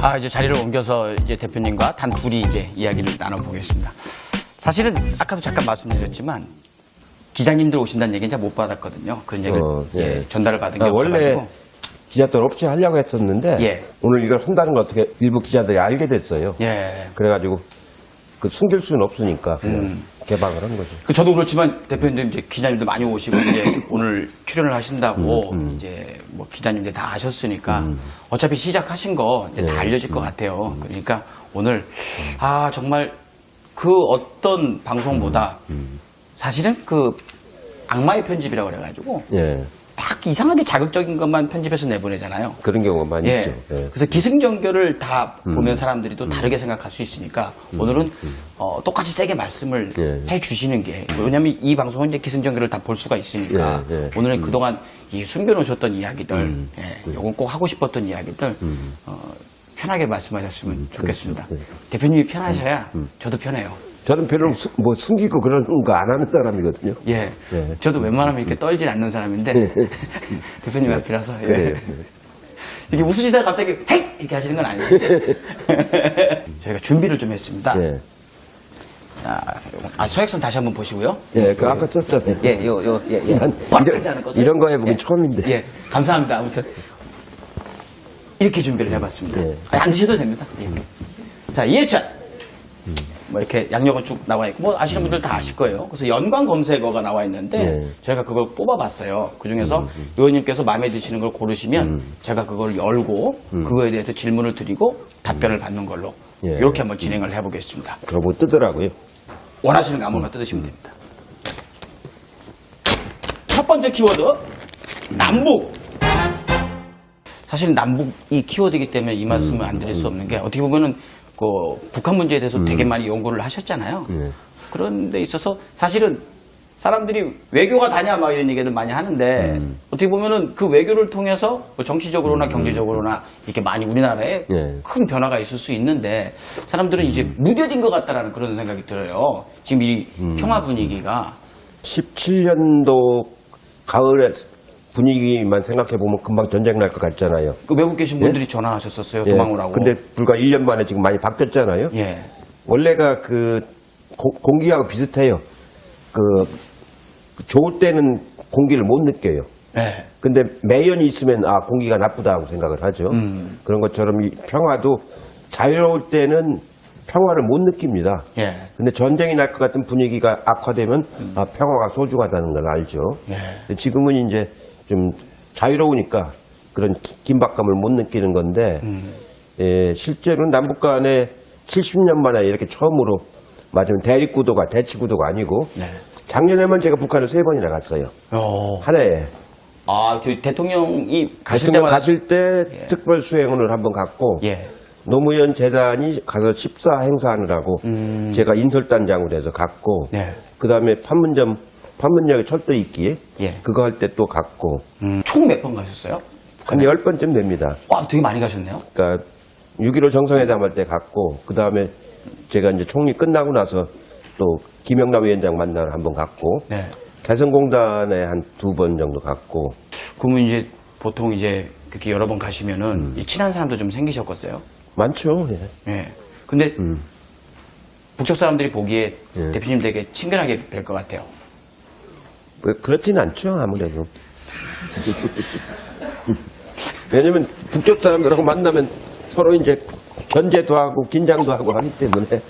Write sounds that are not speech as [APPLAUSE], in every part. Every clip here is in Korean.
아, 이제 자리를 옮겨서 이제 대표님과 단 둘이 이제 이야기를 나눠보겠습니다. 사실은 아까도 잠깐 말씀드렸지만 기자님들 오신다는 얘기는 잘 못 받았거든요. 그런 얘기를 어, 예. 예, 전달을 받은 게 아, 원래 없어가지고. 기자들 없이 하려고 했었는데 예. 오늘 이걸 한다는 걸 어떻게 일부 기자들이 알게 됐어요. 예. 그래가지고 그 숨길 수는 없으니까 그냥 음. 개방을 한 거죠. 그 저도 그렇지만 대표님들 이제 기자님들 많이 오시고 [CLEARS THROAT] 이제 오늘 출연을 하신다고 음, 이제 뭐 기자님들 다 아셨으니까 어차피 시작하신 거 이제 다 예. 알려질 것 같아요. 그러니까 오늘 아 정말 그 어떤 방송보다 음, 사실은 그 악마의 편집이라고 그래가지고 예. 딱 이상하게 자극적인 것만 편집해서 내보내잖아요. 그런 경우가 많이 예. 있죠. 예. 그래서 기승전결을 다 음. 보는 사람들이 또 다르게 생각할 수 있으니까 오늘은 어, 똑같이 세게 말씀을 예. 해 주시는 게 왜냐하면 이 방송은 이제 기승전결을 다 볼 수가 있으니까 예, 예. 오늘은 그동안 이 숨겨놓으셨던 이야기들, 음. 예, 요건 꼭 하고 싶었던 이야기들 어, 편하게 말씀하셨으면 좋겠습니다. 그렇죠. 예. 대표님이 편하셔야 저도 편해요. 저는 별로 수- 뭐 숨기고 그런 거 안 하는 사람이거든요. 예, 예. 저도 웬만하면 이렇게 떨진 않는 사람인데 [LAUGHS] 대표님 앞이라서 예. 그래요. 이렇게 웃으시다가 갑자기 헤이 이렇게 하시는 건 아니에요. [LAUGHS] 저희가 준비를 좀 했습니다. 예. 자, 아, 서약선 다시 한번 보시고요. 예, 그 아까 썼잖아요. 예, 요, 요, 예, 예. 난 것을. 이런 거 해보긴 예. 처음인데. 예, 감사합니다. 아무튼. 이렇게 준비를 해봤습니다. 예. 아니, 안 드셔도 됩니다. 예. 자, 이해찬. 뭐 이렇게 양력은 쭉 나와 있고, 뭐 아시는 분들 다 아실 거예요. 그래서 연관 검색어가 나와 있는데, 예. 저희가 그걸 뽑아봤어요. 그 중에서 의원님께서 마음에 드시는 걸 고르시면, 음. 제가 그걸 열고, 그거에 대해서 질문을 드리고, 답변을 받는 걸로, 예. 이렇게 한번 진행을 해보겠습니다. 그럼 못 뜨더라고요. 원하시는 거 아무거나 뜯으시면 됩니다. 첫 번째 키워드 남북. 사실 남북 이 키워드이기 때문에 이 말씀을 안 드릴 수 없는 게 어떻게 보면은 그 북한 문제에 대해서 되게 많이 연구를 하셨잖아요. 예. 그런 데 있어서 사실은 사람들이 외교가 다냐 막 이런 얘기들 많이 하는데 어떻게 보면은 그 외교를 통해서 뭐 정치적으로나 경제적으로나 이렇게 많이 우리나라에 예. 큰 변화가 있을 수 있는데 사람들은 이제 무뎌진 것 같다라는 그런 생각이 들어요. 지금 이 평화 분위기가 17년도 가을에 분위기만 생각해 보면 금방 전쟁 날 것 같잖아요. 그 외국 계신 분들이 전화하셨었어요. 예. 도망 오라고. 근데 불과 1년 만에 지금 많이 바뀌었잖아요. 예. 원래가 그 고- 공기하고 비슷해요. 그 좋을 때는 공기를 못 느껴요. 예. 근데 매연이 있으면 아 공기가 나쁘다고 생각을 하죠. 음. 그런 것처럼 이 평화도 자유로울 때는 평화를 못 느낍니다. 예. 근데 전쟁이 날 것 같은 분위기가 악화되면 아 평화가 소중하다는 걸 알죠. 예. 근데 지금은 이제 좀 자유로우니까 그런 기- 긴박감을 못 느끼는 건데 음. 예, 실제로는 남북 간에 70년 만에 이렇게 처음으로 맞으면 대립 구도가 대치 구도가 아니고 네. 작년에만 제가 북한을 세 번이나 갔어요. 어. 한 해에. 아, 그 대통령이 가실 때마다 가실 때 예. 특별 수행을 한번 갔고 예. 노무현 재단이 가서 14 행사하느라고 제가 인설단장으로 해서 갔고 음. 네. 그다음에 판문점 판문역에 철도 있기에 예. 그거 할 때 또 갔고 음, 총몇 번 가셨어요? 한 열 번쯤 됩니다. 와, 되게 많이 가셨네요. 그러니까 6.15 정상회담 할 때 갔고 그 다음에 제가 이제 총리 끝나고 나서 또 김영남 위원장 만나러 한 번 갔고 네. 개성공단에 한 두 번 정도 갔고 그러면 이제 보통 이제 그렇게 여러 번 가시면은 음. 이 친한 사람도 좀 생기셨겠어요? 많죠. 예. 예. 근데 음. 북쪽 사람들이 보기에 예. 대표님 되게 친근하게 뵐 것 같아요. 뭐 그렇진 않죠 아무래도 왜냐면 북쪽 사람들하고 만나면 서로 이제 견제도 하고 긴장도 하고 하기 때문에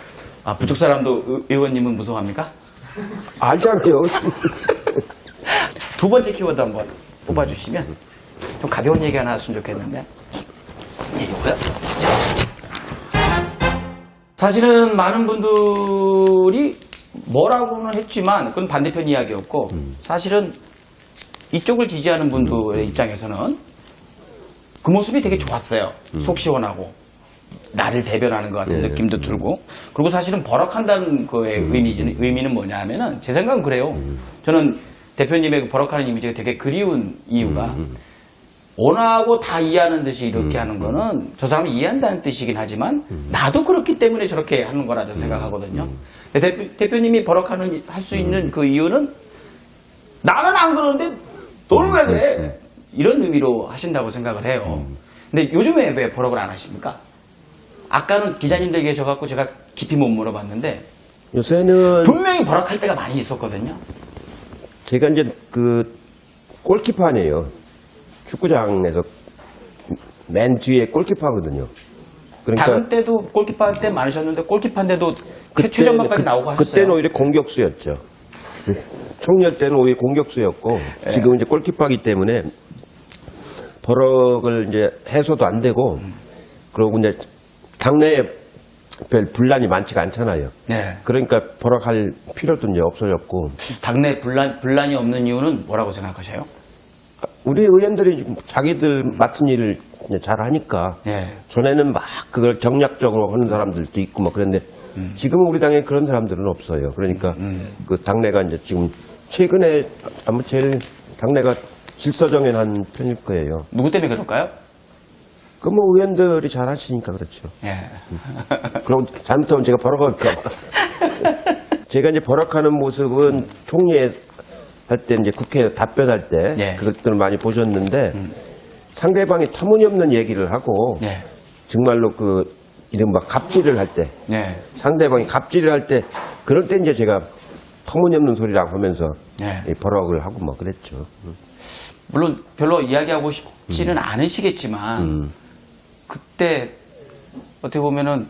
아, 북쪽 사람도 의- 의원님은 무서워합니까? 알잖아요 두 번째 키워드 한번 뽑아주시면 좀 가벼운 얘기 하나 했으면 좋겠는데. 예, 이거요. 사실은 많은 분들이 뭐라고는 했지만 그건 반대편 이야기였고 사실은 이쪽을 지지하는 분들의 입장에서는 그 모습이 되게 좋았어요. 속 시원하고 나를 대변하는 것 같은 예. 느낌도 들고. 그리고 사실은 버럭한다는 거의 의미는, 의미는 뭐냐 하면은 제 생각은 그래요. 저는 대표님의 그 버럭하는 이미지가 되게 그리운 이유가 원하고 다 이해하는 듯이 이렇게 하는 거는 저 사람이 이해한다는 뜻이긴 하지만 나도 그렇기 때문에 저렇게 하는 거라 저는 생각하거든요. 근데 대표, 대표님이 버럭하는 할 수 있는 그 이유는 나는 안 그러는데 너는 왜 그래? 이런 의미로 하신다고 생각을 해요. 근데 요즘에 왜 버럭을 안 하십니까? 아까는 기자님들 계셔갖고 제가 깊이 못 물어봤는데 요새는 분명히 버럭할 때가 많이 있었거든요. 제가 이제 그 골키퍼 아니에요. 축구장에서 맨 뒤에 골키퍼거든요. 그러니까 다른 때도 골키퍼 할 때 많으셨는데 골키퍼인데도 최전방까지 나오고 하셨어요. 그때는 오히려 공격수였죠. [LAUGHS] 총열 때는 오히려 공격수였고 예. 지금 이제 골키퍼이기 때문에 버럭을 이제 해소도 안 되고 그리고 이제 당내에 별 분란이 많지가 않잖아요. 네. 그러니까 버럭할 필요도 이제 없어졌고 당내 분란, 분란이 없는 이유는 뭐라고 생각하셔요? 우리 의원들이 자기들 맡은 일을 이제 잘 하니까 예. 전에는 막 그걸 정략적으로 하는 사람들도 있고 뭐 그런데 지금 우리 당에 그런 사람들은 없어요. 그러니까 그 당내가 이제 지금 최근에 아마 제일 당내가 질서정연한 편일 거예요. 누구 때문에 그럴까요? 그 뭐 의원들이 잘 하시니까 그렇죠. 예. 그럼 잘못하면 제가 버럭할까 봐. [LAUGHS] 제가 이제 버럭하는 모습은 총리에 할 때 이제 국회에 답변할 때 예. 그것들을 많이 보셨는데 상대방이 터무니없는 얘기를 하고 예. 정말로 그 이른바 갑질을 할때 예. 상대방이 갑질을 할 때 그럴 때 이제 제가 터무니없는 소리라고 하면서 예. 이 버럭을 하고 뭐 그랬죠. 물론 별로 이야기하고 싶지는 않으시겠지만 음. 그때 어떻게 보면은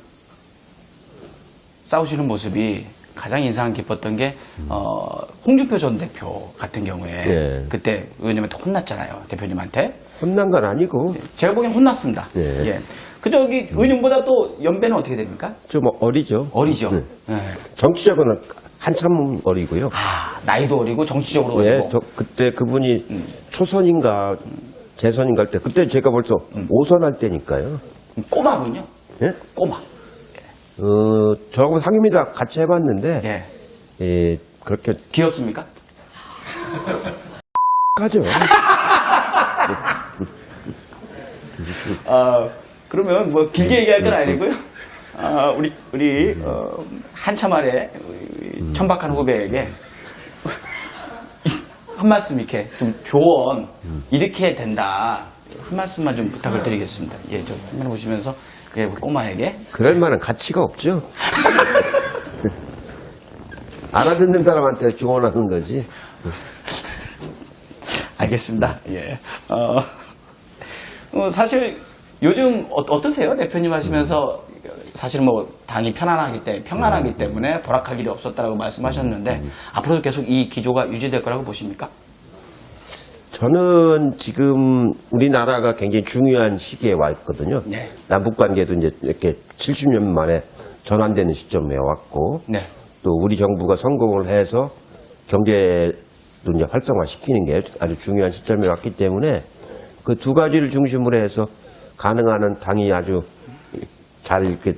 싸우시는 모습이 가장 인상 깊었던 게 어, 홍준표 전 대표 같은 경우에 예. 그때 의원님한테 혼났잖아요 대표님한테 혼난 건 아니고 제가 보기엔 혼났습니다. 예. 예. 그 저기 의원님보다 또 연배는 어떻게 됩니까? 좀 어리죠. 어리죠. 네. 예. 정치적으로는 한참 어리고요. 아 나이도 어리고 정치적으로 예, 어리고 저 그때 그분이 초선인가 재선인가 할 때 그때 제가 벌써 오선 할 때니까요. 꼬마군요. 예? 꼬마. 어, 저하고 상임이다 같이 해봤는데 예. 예, 그렇게 귀엽습니까? [LAUGHS] 가죠. 아, 그러면 뭐 길게 얘기할 건 아니고요. 아, 우리 우리 어, 한참 아래 우리 천박한 후배에게 한 말씀 이렇게 좀 조언 이렇게 된다 한 말씀만 좀 부탁을 드리겠습니다. 예, 저 화면 보시면서 그 꼬마에게 그럴 만한 가치가 없죠. [LAUGHS] 알아듣는 사람한테 조언하는 거지. 알겠습니다. 예. 어, 어, 사실 요즘 어, 떠세요 대표님 하시면서 사실 뭐 당이 편안하기 때문에 평안하기 때문에 보락할 일이 없었다라고 말씀하셨는데 앞으로도 계속 이 기조가 유지될 거라고 보십니까? 저는 지금 우리나라가 굉장히 중요한 시기에 와 있거든요. 네. 남북 관계도 이제 이렇게 70년 만에 전환되는 시점에 왔고 네. 또 우리 정부가 성공을 해서 경제도 이제 활성화시키는 게 아주 중요한 시점에 왔기 때문에 그 두 가지를 중심으로 해서 가능한 한 당이 아주 잘 이렇게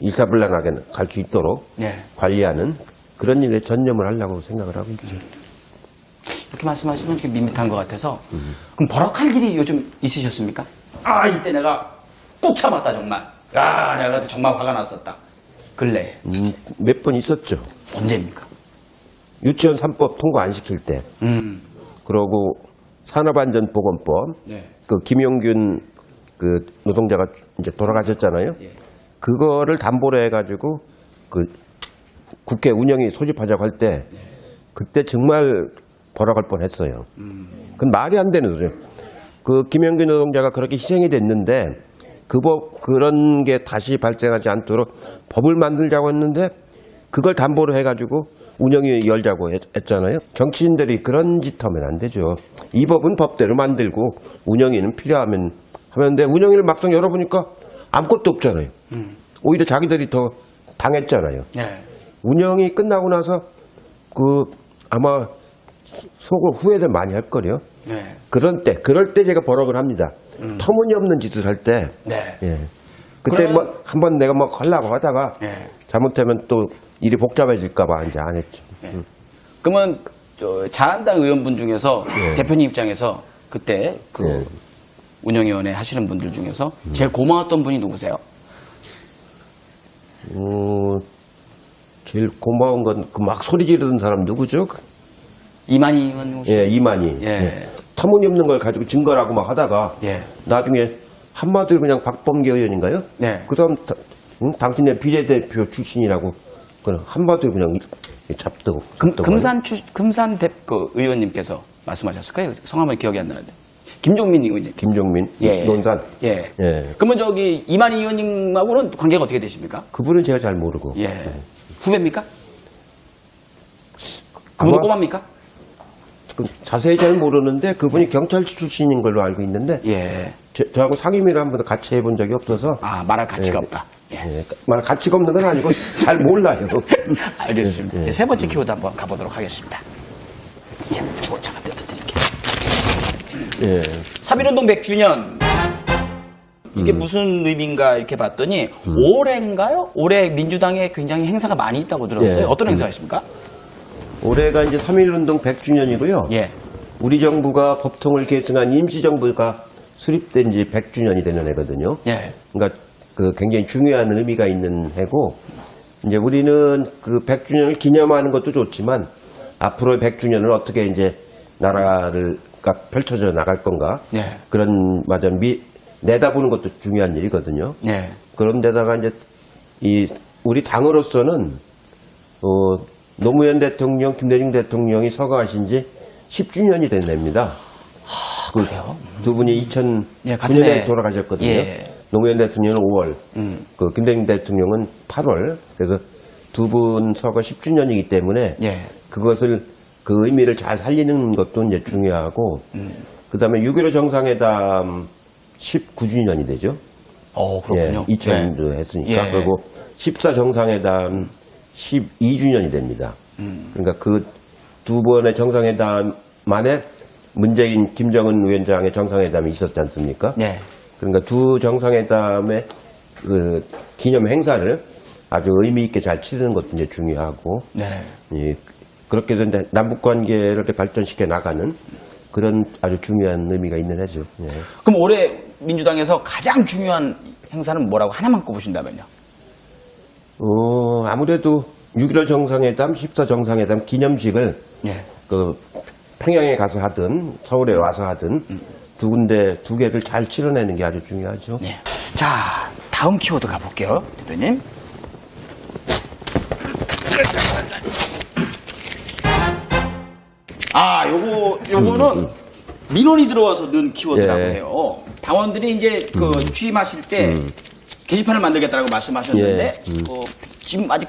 일사불란하게 갈 수 있도록 네. 관리하는 그런 일에 전념을 하려고 생각을 하고 있죠. 이렇게 말씀하시면 이렇게 밋밋한 것 같아서 그럼 버럭할 일이 요즘 있으셨습니까? 아 이때 내가 꼭 참았다 정말. 야 내가 그때 정말 화가 났었다. 근래 음, 몇 번 있었죠. 언제입니까? 유치원 3법 통과 안 시킬 때, 음. 그러고 산업안전보건법, 네. 그 김용균 그 노동자가 이제 돌아가셨잖아요. 예. 그거를 담보로 해가지고 그 국회 운영이 소집하자고 할 때 그때 정말 벌어갈 뻔했어요. 그건 말이 안 되는 소리예요. 그 김영균 노동자가 그렇게 희생이 됐는데 그 법 그런 게 다시 발생하지 않도록 법을 만들자고 했는데 그걸 담보로 해가지고 운영위 열자고 했, 했잖아요. 정치인들이 그런 짓 하면 안 되죠. 이 법은 법대로 만들고 운영위는 필요하면 하는데 운영위를 막상 열어보니까 아무것도 없잖아요. 오히려 자기들이 더 당했잖아요. 네. 운영이 끝나고 나서 그 아마 속으로 후회들 많이 할 거요. 네. 그런 때, 그럴 때 제가 버럭을 합니다. 터무니없는 짓을 할 때, 네. 예. 그때 그러면- 뭐 한번 내가 뭐 하려고 하다가 네. 잘못하면 또 일이 복잡해질까봐 이제 안 했죠. 그러면 저 자한당 의원분 중에서 예. 대표님 입장에서 그때 그 예. 운영위원회 하시는 분들 중에서 제일 고마웠던 분이 누구세요? 어, 제일 고마운 건 그 막 소리 지르던 사람 누구죠? 이만희 의원 혹시? 예, 이만희. 예. 예. 터무니없는 걸 가지고 증거라고 막 하다가 예. 나중에 한마디로 그냥 박범계 의원인가요? 네. 그 사람 다- 응? 당신의 비례대표 출신이라고 그냥 한마디로 그냥 금, 잡고 금산 출, 금산 대, 그 의원님께서 말씀하셨을 거예요. 성함은 기억이 안 나는데. 김종민 의원님. 김종민 예. 논산 예. 예. 그러면 저기 이만희 의원님하고는 관계가 어떻게 되십니까? 그분은 제가 잘 모르고 예. 후배입니까? 그분도 꼬마입니까? 그 자세히 잘 모르는데 그분이 경찰 출신인 걸로 알고 있는데 예. 저, 저하고 상임위를 한 번도 같이 해본 적이 없어서 아, 말할 가치가 예. 없다. 예. 예, 말 가치가 없는 건 아니고 잘 몰라요. [LAUGHS] 알겠습니다. 예. 세 번째 키워드 한번 가보도록 하겠습니다. 자, 잠깐 뜯어드릴게요. 예. 3.1운동 100주년. 이게 음. 무슨 의미인가 이렇게 봤더니 올해인가요? 올해 민주당에 굉장히 행사가 많이 있다고 들었어요. 예. 어떤 음. 행사가 있습니까? 올해가 이제 3.1운동 100주년이고요. 예. 우리 정부가 법통을 계승한 임시정부가 수립된 지 100주년이 되는 해거든요. 예. 그러니까 그 굉장히 중요한 의미가 있는 해고 이제 우리는 그 100주년을 기념하는 것도 좋지만 앞으로의 100주년을 어떻게 이제 나라를 가 펼쳐져 나갈 건가 예. 그런 맞아 미 내다보는 것도 중요한 일이거든요. 예. 그런데다가 이제 이 우리 당으로서는 어, 노무현 대통령, 김대중 대통령이 서거하신 지 10주년이 된 해입니다. 그 그래요? 두 분이 2009년에 예. 돌아가셨거든요. 예. 노무현 대통령은 5월, 음. 그 김대중 대통령은 8월. 그래서 두 분 서거 10주년이기 때문에 예. 그것을 그 의미를 잘 살리는 것도 이제 중요하고 음. 그다음에 6.15 정상회담 19주년이 되죠. 어, 그렇군요. 예, 2000년도 했으니까 예. 그리고 14 정상회담 12주년이 됩니다. 음. 그러니까 그 두 번의 정상회담 만에 문재인, 김정은 위원장의 정상회담이 있었지 않습니까? 예. 그러니까 두 정상회담의 그 기념 행사를 아주 의미 있게 잘 치르는 것도 이제 중요하고 네. 이 그렇게 해서 남북 관계를 이렇게 발전시켜 나가는 그런 아주 중요한 의미가 있는 해죠. 예. 그럼 올해 민주당에서 가장 중요한 행사는 뭐라고 하나만 꼽으신다면요? 어, 아무래도 6.15 정상회담, 14 정상회담 기념식을 예. 그 평양에 가서 하든 서울에 와서 하든 두 군데 두 개를 잘 치러내는 게 아주 중요하죠. 예. 자, 다음 키워드 가볼게요, 대표님. 아, 요거, 요거는 민원이 들어와서 넣은 키워드라고 예. 해요. 당원들이 이제 그 취임하실 때 게시판을 만들겠다라고 말씀하셨는데, 예. 어, 지금 아직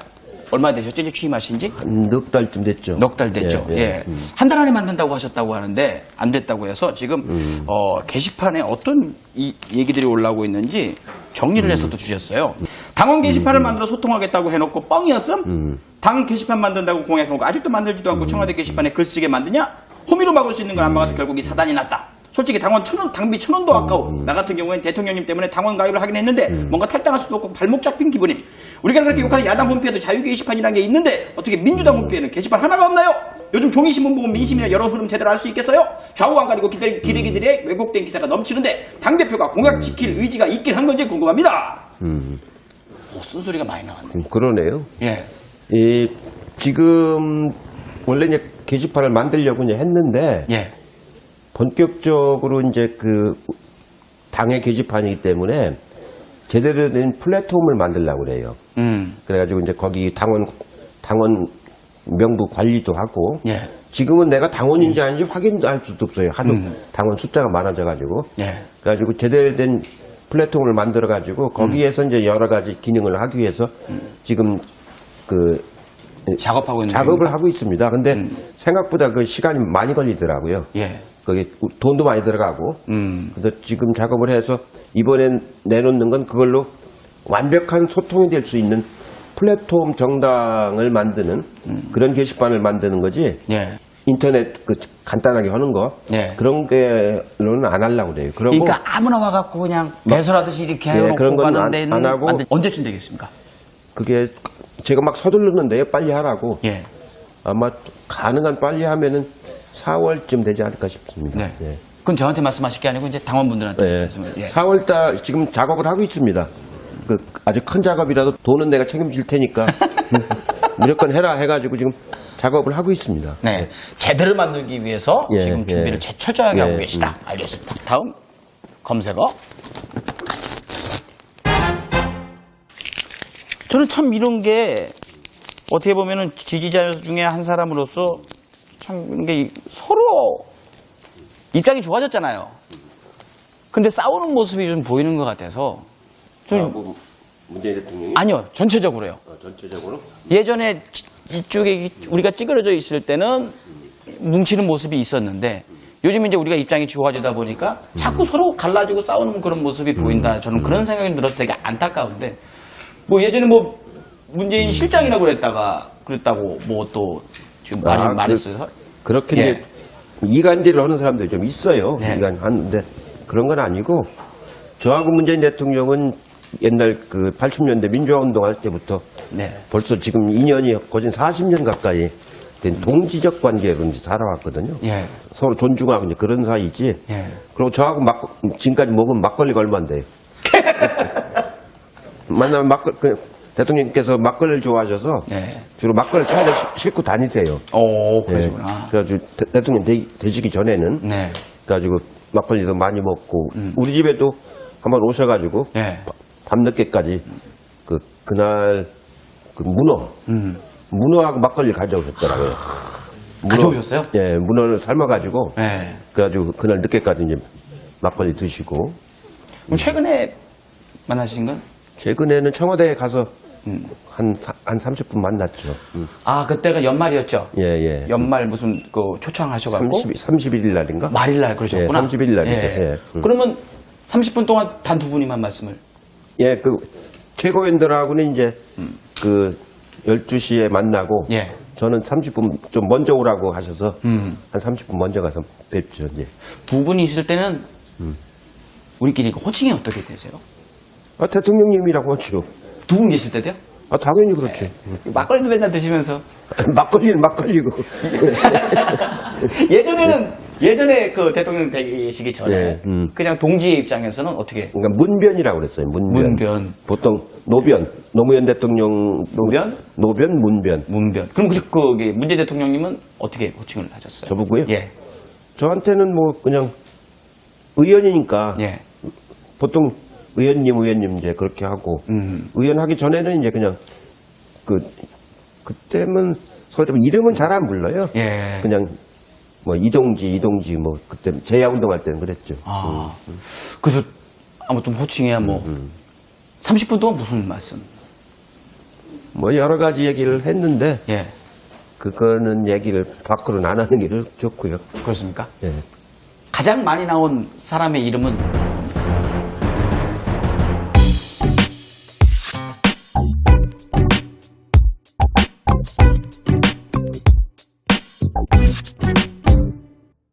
얼마 되셨죠? 이제 취임하신 지? 한넉 달쯤 됐죠. 넉 달 됐죠. 예, 예. 예. 한달 안에 만든다고 하셨다고 하는데 안 됐다고 해서 지금 음. 어, 게시판에 어떤 이 얘기들이 올라오고 있는지 정리를 해서 또 주셨어요. 당원 게시판을 만들어 소통하겠다고 해놓고 뻥이었음? 음. 당 게시판 만든다고 공약해놓고 아직도 만들지도 않고 청와대 게시판에 글 쓰게 만드냐? 호미로 막을 수 있는 걸 안 막아서 음. 결국 이 사단이 났다. 솔직히 당원 천 원, 당비 천 원도 아까워. 나 같은 경우엔 대통령님 때문에 당원 가입을 하긴 했는데 음. 뭔가 탈당할 수도 없고 발목 잡힌 기분임. 우리가 그렇게 욕하는 야당 홈페이지도 자유 게시판이라는 게 있는데 어떻게 민주당 홈페이지는 게시판 하나가 없나요? 요즘 종이신문 보고 민심이나 여러 흐름 제대로 알 수 있겠어요? 좌우 안 가리고 기다리, 기레기들의 왜곡된 기사가 넘치는데 당대표가 공약 지킬 의지가 있긴 한 건지 궁금합니다. 음, 오, 쓴소리가 많이 나왔네. 음, 그러네요. 예. 이 지금 원래 이제 게시판을 만들려고 이제 했는데 예. 본격적으로 이제 그 당의 게시판이기 때문에 제대로 된 플랫폼을 만들려고 그래요. 음. 그래가지고 이제 거기 당원 당원 명부 관리도 하고 예. 지금은 내가 당원인지 아닌지 확인도 할 수도 없어요. 하도 음. 당원 숫자가 많아져가지고 예. 그래가지고 제대로 된 플랫폼을 만들어가지고 거기에서 이제 여러 가지 기능을 하기 위해서 지금 그 작업하고 있는 작업을 중입니까? 하고 있습니다. 근데 생각보다 그 시간이 많이 걸리더라고요. 예. 거기 돈도 많이 들어가고. 음. 근데 지금 작업을 해서 이번엔 내놓는 건 그걸로 완벽한 소통이 될 수 있는 플랫폼 정당을 만드는 그런 게시판을 만드는 거지. 예. 인터넷 그 간단하게 하는 거 예. 그런 게로는 안 하려고 그래요. 그러고 그러니까 아무나 와갖고 그냥 배설하듯이 이렇게 네, 해놓고 그런 건 가는 안- 데는 안 하고 안 돼. 언제쯤 되겠습니까? 그게 제가 막 서둘르는데요. 빨리 하라고. 예. 아마 가능한 빨리 하면은 4월쯤 되지 않을까 싶습니다. 네. 예. 그건 저한테 말씀하실 게 아니고 이제 당원분들한테 예. 말씀을. 예. 4월달 지금 작업을 하고 있습니다. 그 아주 큰 작업이라도 돈은 내가 책임질 테니까 [LAUGHS] 무조건 해라 해가지고 지금 작업을 하고 있습니다. 네. 예. 제대로 만들기 위해서 예, 지금 예. 준비를 예. 철저하게 하고 계시다. 음. 알겠습니다. 다음 검색어. 저는 참 이런 게 어떻게 보면 지지자 중에 한 사람으로서 참 이런 게 서로 입장이 좋아졌잖아요. 근데 싸우는 모습이 좀 보이는 것 같아서 좀뭐 문재인 대통령이? 아니요 전체적으로요. 전체적으로? 예전에 지- 이쪽에 우리가 찌그러져 있을 때는 뭉치는 모습이 있었는데 요즘 이제 우리가 입장이 좋아지다 보니까 자꾸 서로 갈라지고 싸우는 그런 모습이 보인다. 저는 그런 생각이 들어서 되게 안타까운데 뭐 예전에 뭐 문재인 실장이라고 그랬다가 그랬다고 뭐 또 지금 많이 아, 많이 그- 써서 그렇게 예. 이제 이간질을 하는 사람들이 좀 있어요. 네. 이간 하는데 그런 건 아니고 저하고 문재인 대통령은 옛날 그 80년대 민주화 운동할 때부터 네. 벌써 지금 2년이 거진 40년 가까이 된 동지적 관계로 이제 살아왔거든요. 예. 서로 존중하고 이제 그런 사이지. 예. 그리고 저하고 막 지금까지 먹은 막걸리가 얼마인데. [LAUGHS] 만나면 막걸 그 대통령께서 막걸리를 좋아하셔서 네. 주로 막걸리 차를 싣고 다니세요. 오, 예. 그러시구나. 그래가지고 대, 통령 되, 시기 전에는 네. 그래가지고 막걸리도 많이 먹고 우리 집에도 한번 오셔가지고 네. 밤늦게까지 그 그날 그 문어 음. 문어하고 막걸리 가져오셨더라고요. 문어, 가져오셨어요? 예, 문어를 삶아가지고 네. 그래가지고 그날 늦게까지 이제 막걸리 드시고 그럼 최근에 만나신 건? 최근에는 청와대에 가서 음. 한, 사- 한 30분 만났죠. 음. 아, 그때가 연말이었죠? 예, 예. 연말 무슨 그 초청하셔갖고 30, 31일 날인가? 말일 날 그러셨구나. 예, 31일 날이죠. 예. 음. 그러면 30분 동안 단 두 분이만 말씀을. 예, 그 최고위원들하고는 이제 그 12시에 만나고 예. 저는 30분 좀 먼저 오라고 하셔서 음. 한 30분 먼저 가서 뵙죠. 이제. 두 분이 있을 때는 음. 우리끼리 그 호칭이 어떻게 되세요? 아, 대통령님이라고 하죠. 두 분 계실 때도요? 아, 당연히 그렇지. 막걸리도 맨날 드시면서 [LAUGHS] 막걸리는 막걸리고. [LAUGHS] 예전에는 예전에 그 대통령 되시기 전에 예, 음. 그냥 동지의 입장에서는 어떻게 그러니까 문변이라고 그랬어요. 문변. 문변. 보통 노변, 노무현 대통령 노변? 노변, 문변. 문변. 그럼 그 거기 문재 대통령님은 어떻게 호칭을 하셨어요? 저보고요? 예. 저한테는 뭐 그냥 의원이니까 예. 보통 의원님, 의원님 이제 그렇게 하고 음. 의원 하기 전에는 이제 그냥 그 그때면 서로 이름은 잘 안 불러요. 예. 그냥 뭐 이동지, 이동지 뭐 그때 제야 운동할 때는 그랬죠. 아. 그래서 아무튼 호칭이야 뭐 음. 30분 동안 무슨 말씀? 뭐 여러 가지 얘기를 했는데 예. 그거는 얘기를 밖으로는 안 하는 게 좋고요. 그렇습니까? 예. 가장 많이 나온 사람의 이름은